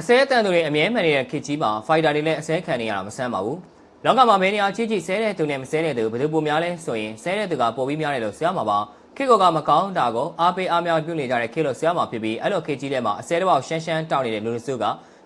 အစဲအတန်သူတွေအမြဲမှန်နေတဲ့ခေတ်ကြီးမှာဖိုက်တာတွေလည်းအစဲခံနေရတာမဆန်းပါဘူး။လောကမှာဘယ်နေရာကြီးကြီးဆဲတဲ့သူနဲ့မဆဲတဲ့သူဘယ်သူပုံများလဲဆိုရင်ဆဲတဲ့သူကပိုပြီးများတယ်လို့ဆရာမှာပါ။ခေတ်ကမကောင်းတာကိုအားပေးအားများပြုနေကြတဲ့ခေတ်လို့ဆရာမှာဖြစ်ပြီးအဲ့လိုခေတ်ကြီးထဲမှာအစဲတစ်ပေါက်ရှမ်းရှမ်းတောင်းနေတဲ့လူလူစုက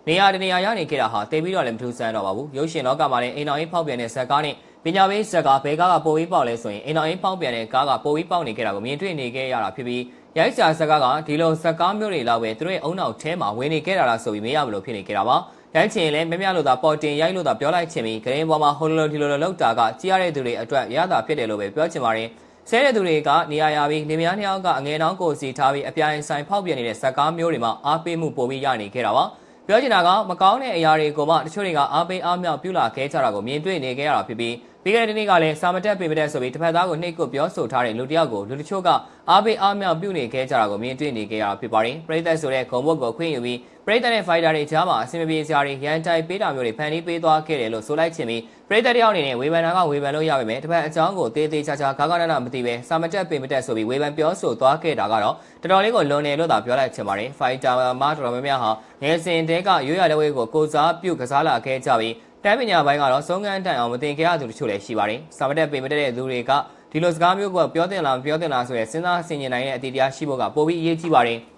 နေရာတနေရာရနေခဲ့တာဟာတေးပြီးတော့လည်းမထူးဆန်းတော့ပါဘူး။ရုပ်ရှင်လောကမှာလည်းအိမ်တော်ရေးဖောက်ပြန်တဲ့ဇက်ကားနဲ့ပညာပေးဇက်ကားဘဲကားကပိုပြီးပေါက်လဲဆိုရင်အိမ်တော်ရေးဖောက်ပြန်တဲ့ကားကပိုပြီးပေါက်နေခဲ့တာကိုမြင်တွေ့နေခဲ့ရတာဖြစ်ပြီး ရိုက်စာဇက်ကားကဒီလိုဇက်ကားမျိုးတွေလောက်ပဲသူတို့ရဲ့အုံနောက်ထဲမှာဝင်နေခဲ့တာလားဆိုပြီးမေးရမလို့ဖြစ်နေခဲ့တာပါ။ရိုက်ချင်လည်းမမြလို့သာပေါ်တင်ရိုက်လို့သာပြောလိုက်ချင်ပြီးဂရင်းပေါ်မှာဟိုလိုလိုဒီလိုလိုလောက်တာကကြီးရတဲ့သူတွေအတွက်ရတာဖြစ်တယ်လို့ပဲပြောချင်ပါတယ်။ဆဲတဲ့သူတွေကနေရာရပြီးနေမယားနှစ်ယောက်ကအငယ်နှောင်းကိုစီထားပြီးအပြိုင်ဆိုင်ဖောက်ပြန်နေတဲ့ဇက်ကားမျိုးတွေမှာအားပေးမှုပိုပြီးရနေခဲ့တာပါ။ပြောချင်တာကမကောင်းတဲ့အရာတွေကိုမှတချို့တွေကအားပေးအားမြောက်ပြုလာခဲ့ကြတာကိုမြင်တွေ့နေခဲ့ရတာဖြစ်ပြီး ပြီးခဲ့တဲ့နေ့ကလည်းစာမတက်ပေမတက်ဆိုပြီးတစ်ဖက်သားကိုနှိတ်ကိုပြောဆိုထားတဲ့လူတစ်ယောက်ကိုလူတချို့ကအားပေးအားမြောက်ပြုနေခဲ့ကြတာကိုမြင်တွေ့နေခဲ့ရတာဖြစ်ပါတယ်။ပရိသတ်ဆိုတဲ့ဂုံဘုတ်ကိုခွင့်ယူပြီးပရိသတ်နဲ့ဖိုက်တာတွေကြားမှာအဆင်မပြေစရာတွေရန်တိုင်ပေးတာမျိုးတွေဖန်တီးပေးသွားခဲ့တယ်လို့ဆိုလိုက်ချင်ပြီးပရိသတ်တယောက်အနေနဲ့ဝေဖန်တာကဝေဖန်လို့ရပါမယ်။တစ်ဖက်အကြောင်းကိုတေးသေးချာချာဂါဂနာနာမသိပဲစာမတက်ပေမတက်ဆိုပြီးဝေဖန်ပြောဆိုသွားခဲ့တာကတော့တော်တော်လေးကိုလွန်တယ်လို့သာပြောလိုက်ချင်ပါတယ်။ဖိုက်တာမှာတော်တော်များများဟာငယ်စဉ်တဲကရိုးရတဲ့ဝေးကိုကိုစားပြုတ်ကစားလာခဲ့ကြပြီး တိုင်းပညာပိုင်းကတော့ဆုံးခန်းတန်အောင်မတင်ခဲ့ရသူတချို့လည်းရှိပါတယ်။စာမတက်ပေမတက်တဲ့လူတွေကဒီလိုစကားမျိုးကပြောတင်လားမပြောတင်လားဆိုရယ်စဉ်းစားဆင်ခြင်နိုင်တဲ့အတီတရားရှိဖို့ကပိုပြီးအရေးကြီးပါတယ်။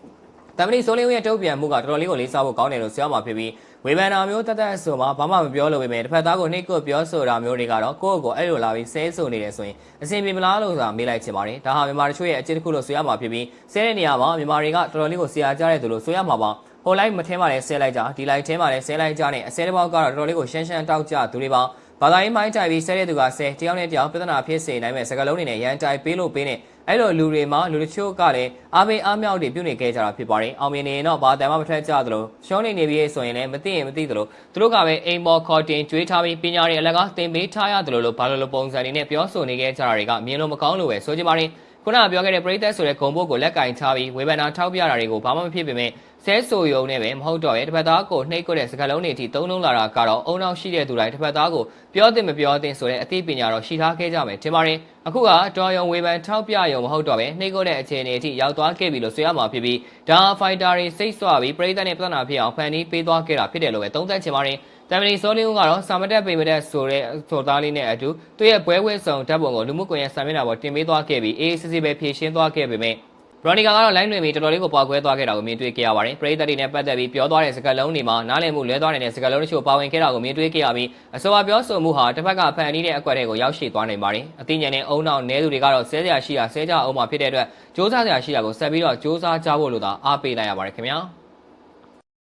တမန်ဆိုလင်းဝင်းရဲ့တုံ့ပြန်မှုကတော်တော်လေးကိုလေးစားဖို့ကောင်းတယ်လို့ဆရာမဖြစ်ပြီးဝေဖန်တာမျိုးတတ်တတ်ဆိုမှဘာမှမပြောလို့ပဲတစ်ဖက်သားကိုနှိတ်ကိုပြောဆိုတာမျိုးတွေကတော့ကိုယ့်ကိုယ်အဲ့လိုလာပြီးဆဲဆိုနေတယ်ဆိုရင်အဆင်ပြေမလားလို့ဆိုတာမေးလိုက်ချင်ပါတယ်ဒါဟာမြန်မာတချို့ရဲ့အကျင့်တစ်ခုလို့ဆိုရမှာဖြစ်ပြီးဆဲတဲ့နေရာမှာမြန်မာတွေကတော်တော်လေးကိုဆရာကြားတဲ့သူလို့ဆိုရမှာပါ ဟိုလိုက်မထဲမှာလည်းဆဲလိုက်ကြဒီလိုက်ထဲမှာလည်းဆဲလိုက်ကြနဲ့အဆဲတစ်ပေါက်ကတော့တော်တော်လေးကိုရှမ်းရှမ်းတောက်ကြသူတွေပါဘာသာရေးမိုင်းတိုင်ပြီးဆဲတဲ့သူကဆဲတယောက်နဲ့တယောက်ပြဿနာဖြစ်စေနိုင်မဲ့စကားလုံးတွေနဲ့ရန်တိုင်ပေးလို့ပေးနေအဲ့လိုလူတွေမှာလူတချို့ကလည်းအားပေးအားမြောက်တွေပြုနေခဲ့ကြတာဖြစ်ပါတယ်အောင်မြင်နေရင်တော့ဘာတမ်းမှမထွက်ကြသလိုရှုံးနေနေပြီဆိုရင်လည်းမသိရင်မသိသလိုသူတို့ကပဲအိမ်ပေါ်ခေါ်တင်ကြွေးထားပြီးပညာတွေအလကားသင်ပေးထားရတယ်လို့ဘာလို့လိုပုံစံတွေနဲ့ပြောဆိုနေခဲ့ကြတာတွေကမြင်လို့မကောင်းလို့ပဲဆိုကြပါရင်ခုနကပြောခဲ့တဲ့ပရိသတ်ဆိုတဲ့ဂုံဘုတ်ကိုလက်ကင်ထားပြီးဝေဖန်တာထောက်ပြတာတွေကိုဘာမှမဖြစ်ပေမဲ့ဆဲဆိုယုံနဲ့ပဲမဟုတ်တော့ရဲ့တစ်ဖက်သားကိုနှိပ်ကွက်တဲ့စကားလုံးတွေအထိသုံးလုံးလာတာကတော့အုံနောက်ရှိတဲ့သူတိုင်းတစ်ဖက်သားကိုပြောတင်မပြောတင်ဆိုတဲ့အသိပညာတော့ရှိထားခဲ့ကြမယ်ထင်ပါတယ်အခုကတော်ယုံဝေဖန်ထောက်ပြယုံမဟုတ်တော့ပဲနှိပ်ကွက်တဲ့အခြေအနေအထိရောက်သွားခဲ့ပြီလို့ဆိုရမှာဖြစ်ပြီးဒါဖိုက်တာတွေစိတ်ဆွပြီးပရိသတ်နဲ့ပြဿနာဖြစ်အောင်ဖန်တီးပေးသွားခဲ့တာဖြစ်တယ်လို့ပဲသုံးသပ်ချင်ပါတယ်တမ်မနီစောလင်းဦးကတော့စာမတက်ပေမတက်ဆိုတဲ့ဆိုသားလေးနဲ့အတူသူ့ရဲ့ပွဲဝဲဆောင်ဓာတ်ပုံကိုလူမှုကွန်ရက်စာမျက်နှာပေါ်တင်ပေးသွားခဲ့ပြီးအေးစစ်စစ်ပဲဖြည့်ရှင်းသွားခဲ့ပေမဲ့ ဘရိုနီကာကတော့ line တွင်ပြီးတော်တော်လေးကိုပွားခွဲသွားခဲ့တာကိုမြင်တွေ့ခဲ့ရပါတယ်။ပရိသတ်တွေနဲ့ပတ်သက်ပြီးပြောသွားတဲ့စကားလုံးတွေမှာနားလည်မှုလွဲသွားတဲ့စကားလုံးတချို့ပါဝင်ခဲ့တာကိုမြင်တွေ့ခဲ့ရပြီးအဆိုပါပြောဆိုမှုဟာတစ်ဖက်ကဖန်တီးတဲ့အကွက်တွေကိုရောက်ရှိသွားနိုင်ပါတယ်။အသိဉာဏ်နဲ့အုံနောက်နဲသူတွေကတော့ဆဲစရာရှိတာဆဲကြအောင်မှာဖြစ်တဲ့အတွက်စ조사စရာရှိတာကိုဆက်ပြီးတော့စ조사ကြဖို့လို့သာအားပေးလိုက်ရပါတယ်ခင်ဗျာ။